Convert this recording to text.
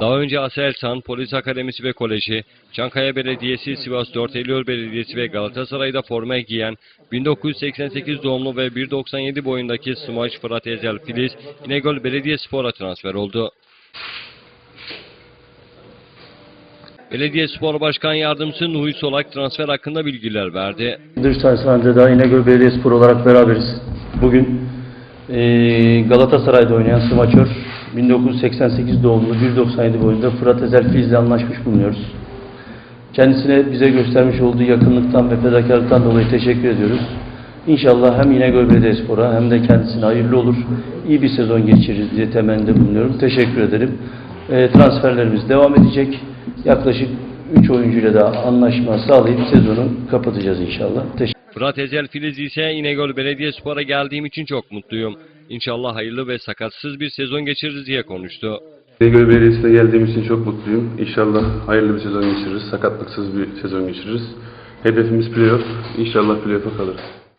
Daha önce Aselsan, Polis Akademisi ve Koleji, Çankaya Belediyesi, Sivas 4 Eylül Belediyesi ve Galatasaray'da forma giyen 1988 doğumlu ve 1.97 boyundaki Smaç Fırat Ezel Filiz, İnegöl Belediyespor'a transfer oldu. Belediye Spor Başkan Yardımcısı Nuhi Solak transfer hakkında bilgiler verdi. Dış da İnegöl Belediyespor olarak beraberiz. Bugün Galatasaray'da oynayan smaçör 1988 doğumlu 1.97 boyunda Fırat Ezel Filiz'le anlaşmış bulunuyoruz. Kendisine bize göstermiş olduğu yakınlıktan ve fedakarlıktan dolayı teşekkür ediyoruz. İnşallah hem İnegöl Belediyespor'a hem de kendisine hayırlı olur. İyi bir sezon geçiririz diye temennide bulunuyorum. Teşekkür ederim. Eee, transferlerimiz devam edecek. Yaklaşık 3 oyuncuyla da anlaşma sağlayıp sezonu kapatacağız inşallah. Teşekkür Fırat Ezel Filiz ise İnegöl Belediyespor'a geldiğim için çok mutluyum. İnşallah hayırlı ve sakatsız bir sezon geçiririz diye konuştu. İnegöl Belediyesi'ne geldiğim için çok mutluyum. İnşallah hayırlı bir sezon geçiririz. Sakatlıksız bir sezon geçiririz. Hedefimiz playoff. İnşallah playoff'a kalırız.